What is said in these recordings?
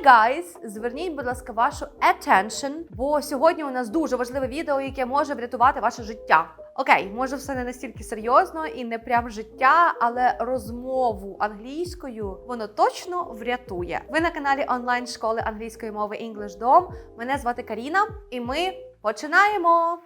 Hey guys! Зверніть, будь ласка, вашу attention, бо сьогодні у нас дуже важливе відео, яке може врятувати ваше життя. Окей, може, все не настільки серйозно і не прям життя, але розмову англійською воно точно врятує. Ви на каналі онлайн школи англійської мови English Dom. Мене звати Каріна, і ми починаємо.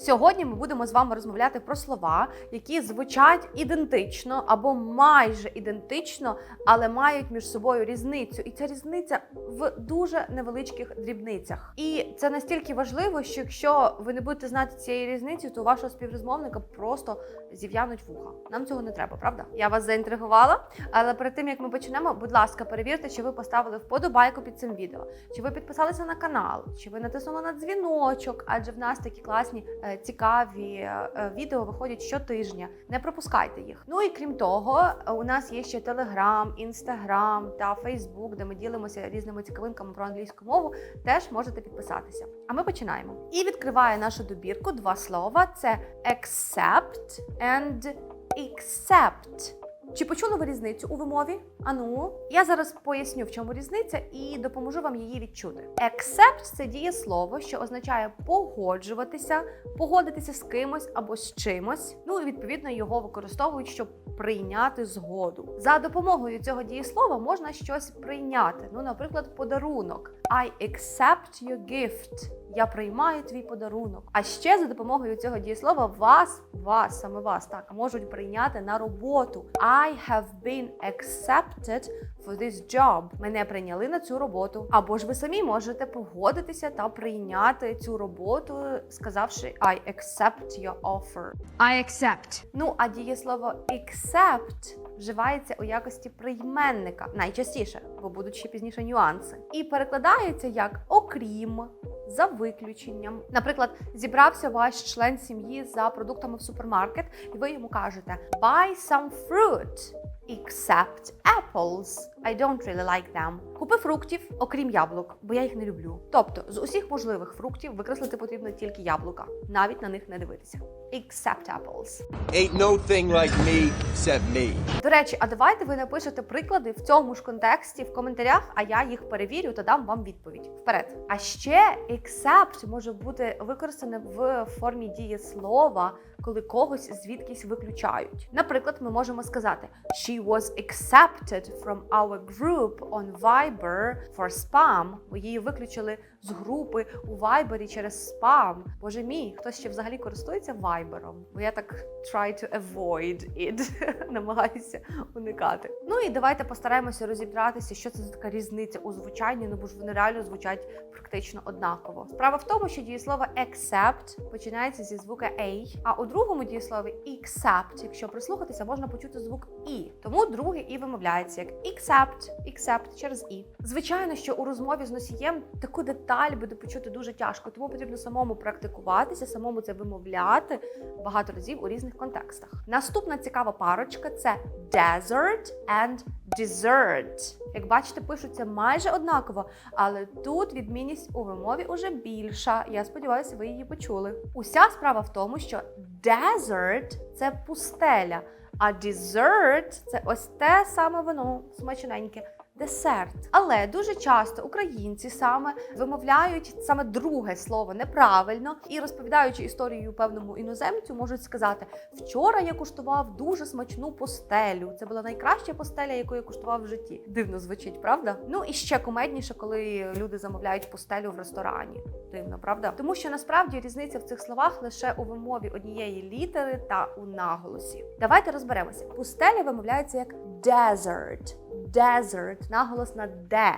Сьогодні ми будемо з вами розмовляти про слова, які звучать ідентично або майже ідентично, але мають між собою різницю. І ця різниця в дуже невеличких дрібницях. І це настільки важливо, що якщо ви не будете знати цієї різниці, то вашого співрозмовника просто зів'януть вуха. Нам цього не треба, правда? Я вас заінтригувала. Але перед тим як ми почнемо, будь ласка, перевірте, чи ви поставили вподобайку під цим відео, чи ви підписалися на канал, чи ви натиснули на дзвіночок, адже в нас такі класні е, цікаві е, відео виходять щотижня. Не пропускайте їх. Ну і крім того, е, у нас є ще Телеграм, Інстаграм та Фейсбук, де ми ділимося різними цікавинками про англійську мову. Теж можете підписатися. А ми починаємо. І відкриває нашу добірку два слова: це accept and accept. Чи почули ви різницю у вимові? Ану, я зараз поясню, в чому різниця, і допоможу вам її відчути. Accept – це дієслово, що означає погоджуватися, погодитися з кимось або з чимось. Ну і відповідно його використовують, щоб прийняти згоду. За допомогою цього дієслова можна щось прийняти. Ну, наприклад, подарунок. I accept your gift. Я приймаю твій подарунок. А ще за допомогою цього дієслова вас, вас, саме вас, так можуть прийняти на роботу. I have been accepted for this job. Мене прийняли на цю роботу. Або ж ви самі можете погодитися та прийняти цю роботу, сказавши I accept your offer. I accept. Ну а дієслово accept вживається у якості прийменника найчастіше, бо будуть ще пізніше нюанси. І перекладається як окрім. За виключенням, наприклад, зібрався ваш член сім'ї за продуктами в супермаркет, і ви йому кажете Buy some fruit, except apples. I don't really like them. Купи фруктів, окрім яблук, бо я їх не люблю. Тобто, з усіх можливих фруктів викреслити потрібно тільки яблука, навіть на них не дивитися. Except apples. Ain't no thing like me except me. До речі, а давайте ви напишете приклади в цьому ж контексті в коментарях, а я їх перевірю та дам вам відповідь. Вперед. А ще except може бути використане в формі дієслова, коли когось звідкись виключають. Наприклад, ми можемо сказати She was accepted from our group on Viber for spam. Бо її виключили з групи у Viber через спам. Боже мій, хтось ще взагалі користується Вайбером? Бо я так try to avoid it, намагаюся уникати. Ну і давайте постараємося розібратися, що це за така різниця у звучанні, ну бо ж вони реально звучать практично однаково. Справа в тому, що дієслово accept починається зі звука A, а у другому дієслові accept, якщо прислухатися, можна почути звук І. Тому другий і вимовляється як accept, accept через І. Звичайно, що у розмові з носієм таку деталь буде почути дуже тяжко, тому потрібно самому практикуватися, самому це вимовляти багато разів у різних контекстах. Наступна цікава парочка це desert and dessert. Як бачите, пишуться майже однаково, але тут відмінність у вимові уже більша. Я сподіваюся, ви її почули. Уся справа в тому, що desert – це пустеля, а dessert – це ось те саме воно смачненьке. Десерт, але дуже часто українці саме вимовляють саме друге слово неправильно і розповідаючи історію певному іноземцю, можуть сказати: вчора я куштував дуже смачну постелю. Це була найкраща постеля, яку я куштував в житті. Дивно звучить, правда? Ну і ще кумедніше, коли люди замовляють постелю в ресторані. Дивно, правда? Тому що насправді різниця в цих словах лише у вимові однієї літери та у наголосі. Давайте розберемося. Пустеля вимовляється як desert. Desert, наголос на де.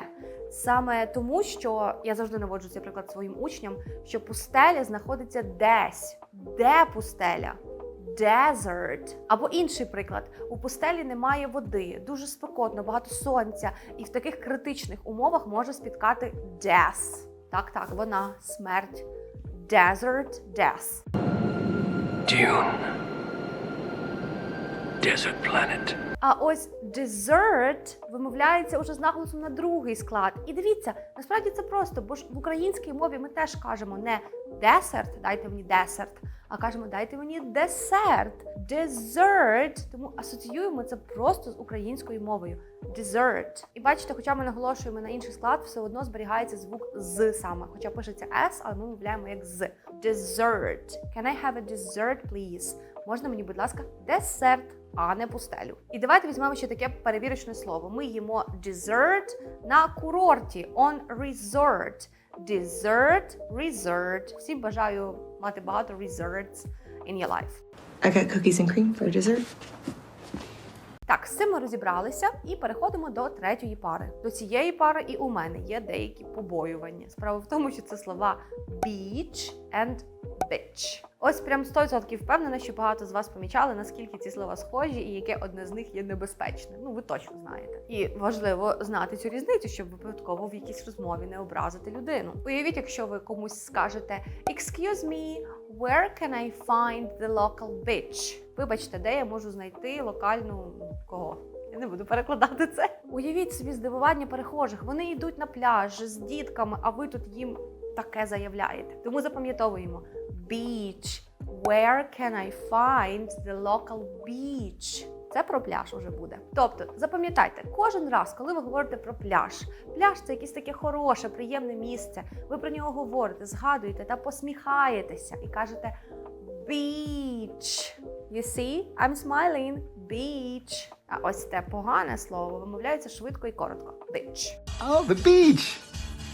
Саме тому, що я завжди наводжу цей приклад своїм учням, що пустеля знаходиться десь. Де пустеля? Desert. Або інший приклад: у пустелі немає води, дуже спекотно, багато сонця, і в таких критичних умовах може спіткати death. Так, так, вона смерть. Desert death. Dune. Desert planet. А ось dessert вимовляється уже з наголосом на другий склад. І дивіться, насправді це просто, бо ж в українській мові ми теж кажемо не десерт, дайте мені десерт, а кажемо дайте мені десерт, dessert. Тому асоціюємо це просто з українською мовою. Dessert. І бачите, хоча ми наголошуємо на інший склад, все одно зберігається звук з саме. Хоча пишеться S, але ми мовляємо як з. Dessert. Can I have a dessert, please? Можна мені, будь ласка, десерт, а не пустелю. І давайте візьмемо ще таке перевірочне слово. Ми їмо dessert на курорті on resort. Dessert, resort. Всім бажаю мати багато resorts in your life. I got cookies and cream for dessert. Так, з цим ми розібралися і переходимо до третьої пари. До цієї пари і у мене є деякі побоювання. Справа в тому, що це слова beach and bitch. Ось прям 100% впевнена, що багато з вас помічали, наскільки ці слова схожі і яке одне з них є небезпечне. Ну, ви точно знаєте. І важливо знати цю різницю, щоб випадково в якійсь розмові не образити людину. Уявіть, якщо ви комусь скажете Excuse me, where can I find the local beach? Вибачте, де я можу знайти локальну ну, кого? Я не буду перекладати це. Уявіть собі здивування перехожих. Вони йдуть на пляж з дітками, а ви тут їм таке заявляєте. Тому запам'ятовуємо beach. Where can I find the local beach? Це про пляж уже буде. Тобто, запам'ятайте, кожен раз, коли ви говорите про пляж, пляж це якесь таке хороше, приємне місце. Ви про нього говорите, згадуєте та посміхаєтеся і кажете beach. You see, I'm smiling. Beach. А ось те погане слово вимовляється швидко і коротко. Beach. Oh, the beach!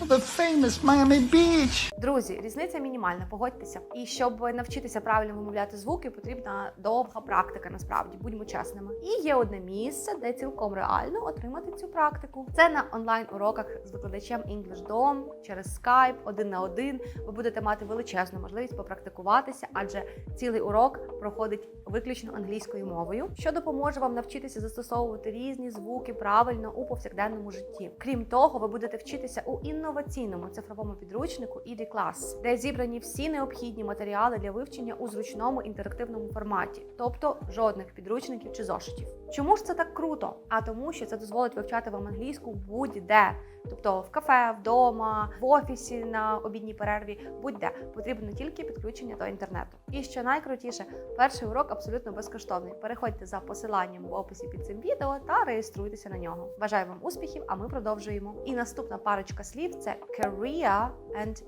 The famous Miami Beach! Друзі, різниця мінімальна, погодьтеся. І щоб навчитися правильно вимовляти звуки, потрібна довга практика. Насправді, будьмо чесними. І є одне місце, де цілком реально отримати цю практику. Це на онлайн уроках з викладачем English Dom через Skype, один на один. Ви будете мати величезну можливість попрактикуватися, адже цілий урок проходить виключно англійською мовою, що допоможе вам навчитися застосовувати різні звуки правильно у повсякденному житті. Крім того, ви будете вчитися у інноваційному цифровому підручнику ED Class, де зібрані всі необхідні матеріали для вивчення у зручному інтерактивному форматі, тобто жодних підручників чи зошитів. Чому ж це так круто? А тому, що це дозволить вивчати вам англійську будь-де. Тобто в кафе, вдома, в офісі на обідній перерві, будь-де потрібно тільки підключення до інтернету. І що найкрутіше, перший урок абсолютно безкоштовний. Переходьте за посиланням в описі під цим відео та реєструйтеся на нього. Бажаю вам успіхів, а ми продовжуємо. І наступна парочка слів це career and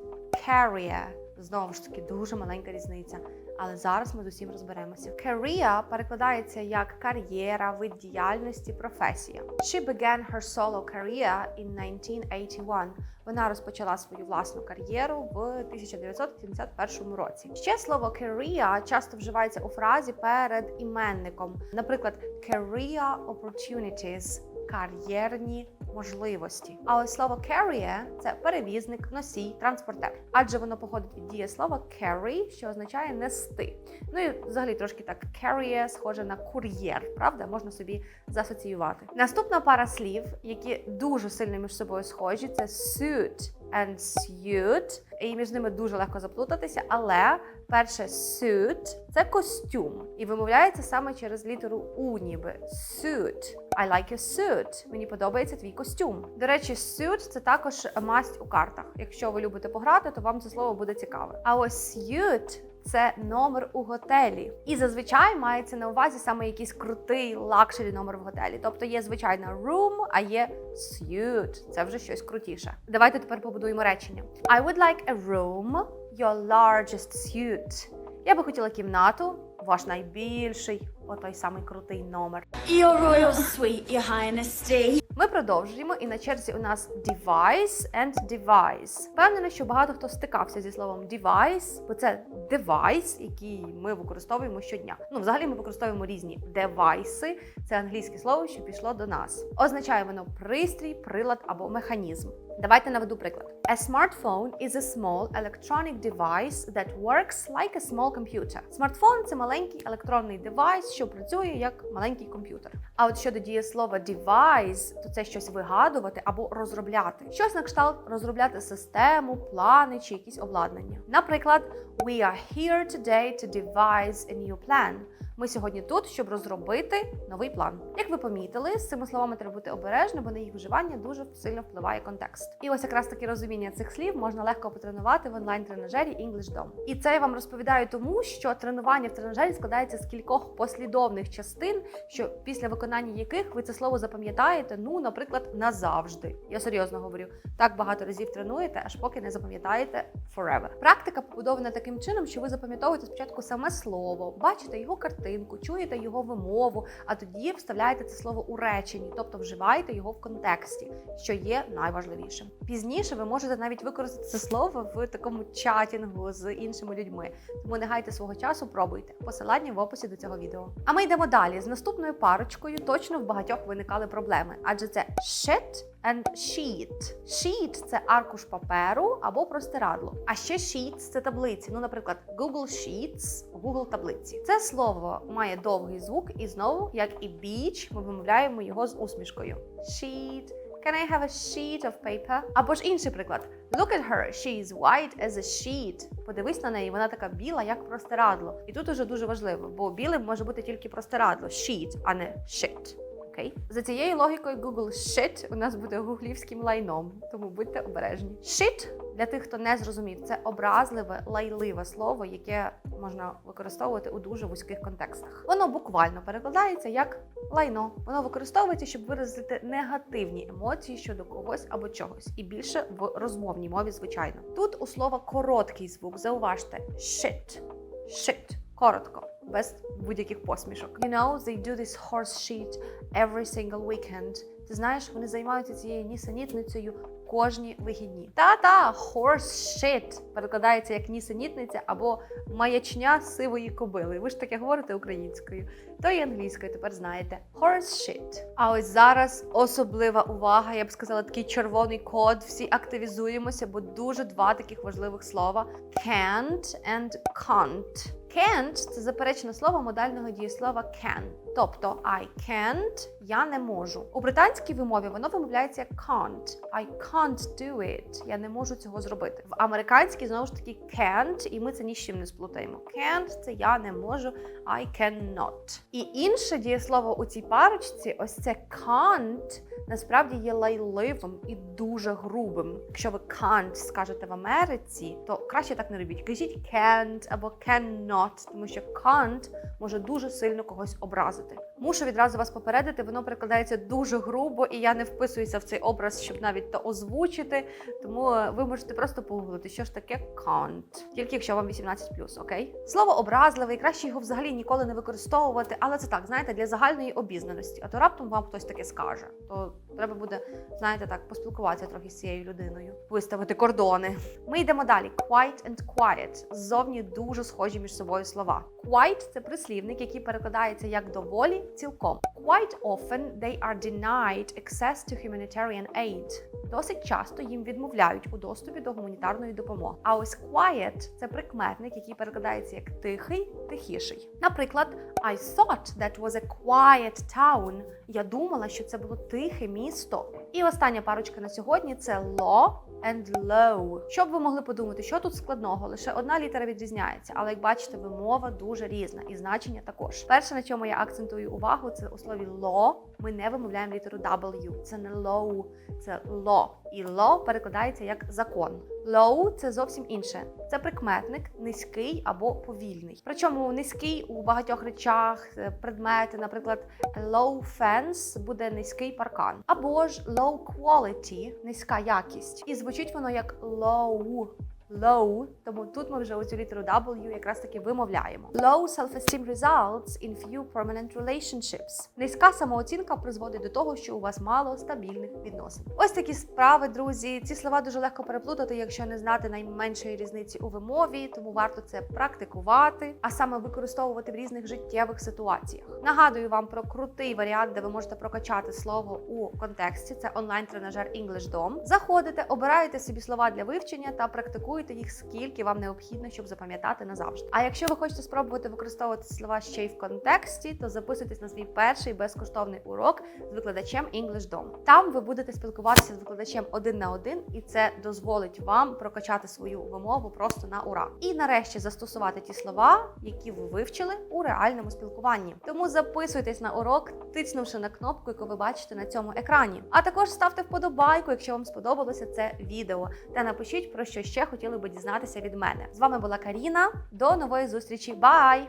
carrier. Знову ж таки, дуже маленька різниця. Але зараз ми з усім розберемося. Career перекладається як кар'єра, вид діяльності, професія. She began her solo career in 1981. Вона розпочала свою власну кар'єру в 1971 році. Ще слово career часто вживається у фразі перед іменником, наприклад, career opportunities – кар'єрні можливості. А ось слово carrier – це перевізник, носій, транспортер, адже воно походить від дієслова carry, що означає нести. Ну і взагалі трошки так carrier схоже на кур'єр, правда? Можна собі засоціювати. Наступна пара слів, які дуже сильно між собою схожі, це suit and suit. І між ними дуже легко заплутатися, але перше suit – це костюм, і вимовляється саме через літеру у, ніби suit. I like your suit. Мені подобається твій костюм. До речі, suit – це також масть у картах. Якщо ви любите пограти, то вам це слово буде цікаве. А ось suit – це номер у готелі. І зазвичай мається на увазі саме якийсь крутий лакшері номер в готелі. Тобто є звичайна room, а є suite. Це вже щось крутіше. Давайте тепер побудуємо речення. I would like a room, your largest suite. Я би хотіла кімнату, ваш найбільший, отой самий крутий номер. Your royal suite, your highness. Ми продовжуємо, і на черзі у нас device and device. Впевнена, що багато хто стикався зі словом device, бо це девайс, який ми використовуємо щодня. Ну, взагалі, ми використовуємо різні девайси. Це англійське слово, що пішло до нас. Означає воно пристрій, прилад або механізм. Давайте наведу приклад. A smartphone is a small electronic device that works like a small computer. Смартфон це маленький електронний девайс, що працює як маленький комп'ютер. А от щодо дієслова device, то це щось вигадувати або розробляти. Щось на кшталт розробляти систему, плани чи якісь обладнання. Наприклад, we are here today to devise a new plan. Ми сьогодні тут, щоб розробити новий план. Як ви помітили, з цими словами треба бути обережним, бо на їх вживання дуже сильно впливає контекст. І ось якраз таки розуміння цих слів можна легко потренувати в онлайн-тренажері EnglishDom. І це я вам розповідаю тому, що тренування в тренажері складається з кількох послідовних частин, що після виконання яких ви це слово запам'ятаєте, ну, наприклад, назавжди. Я серйозно говорю, так багато разів тренуєте, аж поки не запам'ятаєте forever. Практика побудована таким чином, що ви запам'ятовуєте спочатку саме слово, бачите його картинку, чуєте його вимову, а тоді вставляєте це слово у реченні, тобто вживаєте його в контексті, що є найважливішим. Пізніше ви можете навіть використати це слово в такому чатінгу з іншими людьми. Тому не гайте свого часу, пробуйте. Посилання в описі до цього відео. А ми йдемо далі. З наступною парочкою точно в багатьох виникали проблеми, адже це shit and sheet. Sheet – це аркуш паперу або простирадло. А ще sheets – це таблиці. Ну, наприклад, Google Sheets, Google таблиці. Це слово має довгий звук, і знову, як і beach, ми вимовляємо його з усмішкою. Sheet. Can I have a sheet of paper? Або ж інший приклад. Look at her, she is white as a sheet. Подивись на неї, вона така біла, як простирадло. І тут уже дуже важливо, бо білим може бути тільки простирадло, sheet, а не shit. Окей? За цією логікою Google Shit у нас буде гуглівським лайном, тому будьте обережні. Shit, для тих, хто не зрозумів, це образливе, лайливе слово, яке можна використовувати у дуже вузьких контекстах. Воно буквально перекладається як лайно. Воно використовується, щоб виразити негативні емоції щодо когось або чогось, і більше в розмовній мові, звичайно. Тут у слова короткий звук. Зауважте shit, shit, коротко. Без будь-яких посмішок. You know, they do this horse shit every single weekend. Ти знаєш, вони займаються цією нісенітницею кожні вихідні. Та-та, horse shit перекладається як нісенітниця або маячня сивої кобили. Ви ж таке говорите українською, то і англійською тепер знаєте. Horse shit. А ось зараз особлива увага. Я б сказала, такий червоний код. Всі активізуємося, бо дуже два таких важливих слова: can't and can't. Can't – це заперечне слово модального дієслова can. Тобто I can't – я не можу. У британській вимові воно вимовляється як can't. I can't do it. Я не можу цього зробити. В американській знову ж таки can't, і ми це ні з чим не сплутаємо. Can't – це я не можу, I cannot. І інше дієслово у цій парочці, ось це can't, насправді є лайливим і дуже грубим. Якщо ви can't скажете в Америці, то краще так не робіть. Кажіть can't або cannot, тому що can't може дуже сильно когось образити. Lánzate. Мушу відразу вас попередити, воно перекладається дуже грубо, і я не вписуюся в цей образ, щоб навіть то озвучити. Тому е, ви можете просто погуглити, що ж таке can't. Тільки якщо вам 18+, окей? Слово образливе, і краще його взагалі ніколи не використовувати, але це так, знаєте, для загальної обізнаності. А то раптом вам хтось таке скаже, то треба буде, знаєте, так, поспілкуватися трохи з цією людиною, виставити кордони. Ми йдемо далі. Quiet and quiet. Ззовні дуже схожі між собою слова. Quiet – це прислівник, який перекладається як доволі цілком. Quite often they are denied access to humanitarian aid. Досить часто їм відмовляють у доступі до гуманітарної допомоги. А ось quiet – це прикметник, який перекладається як тихий, тихіший. Наприклад, I thought that was a quiet town. Я думала, що це було тихе місто. І остання парочка на сьогодні це law and low. Щоб ви могли подумати, що тут складного, лише одна літера відрізняється, але як бачите, вимова дуже різна і значення також. Перше, на чому я акцентую увагу, це у слові law ми не вимовляємо літеру W. Це не low, це law. І law перекладається як закон. Low – це зовсім інше. Це прикметник низький або повільний. Причому низький у багатьох речах, е, предмети, наприклад, low fence буде низький паркан, або ж low quality – низька якість. І звучить воно як low. Low, тому тут ми вже оцю літеру W якраз таки вимовляємо. Low self-esteem results in few permanent relationships. Низька самооцінка призводить до того, що у вас мало стабільних відносин. Ось такі справи, друзі. Ці слова дуже легко переплутати, якщо не знати найменшої різниці у вимові, тому варто це практикувати, а саме використовувати в різних життєвих ситуаціях. Нагадую вам про крутий варіант, де ви можете прокачати слово у контексті. Це онлайн-тренажер EnglishDom. Заходите, обираєте собі слова для вивчення та практикуєте Запам'ятовуйте їх скільки вам необхідно, щоб запам'ятати назавжди. А якщо ви хочете спробувати використовувати слова ще й в контексті, то записуйтесь на свій перший безкоштовний урок з викладачем English Dom. Там ви будете спілкуватися з викладачем один на один, і це дозволить вам прокачати свою вимову просто на ура. І нарешті застосувати ті слова, які ви вивчили у реальному спілкуванні. Тому записуйтесь на урок, тиснувши на кнопку, яку ви бачите на цьому екрані. А також ставте вподобайку, якщо вам сподобалося це відео, та напишіть про що ще хотіли би дізнатися від мене. З вами була Каріна. До нової зустрічі. Бай!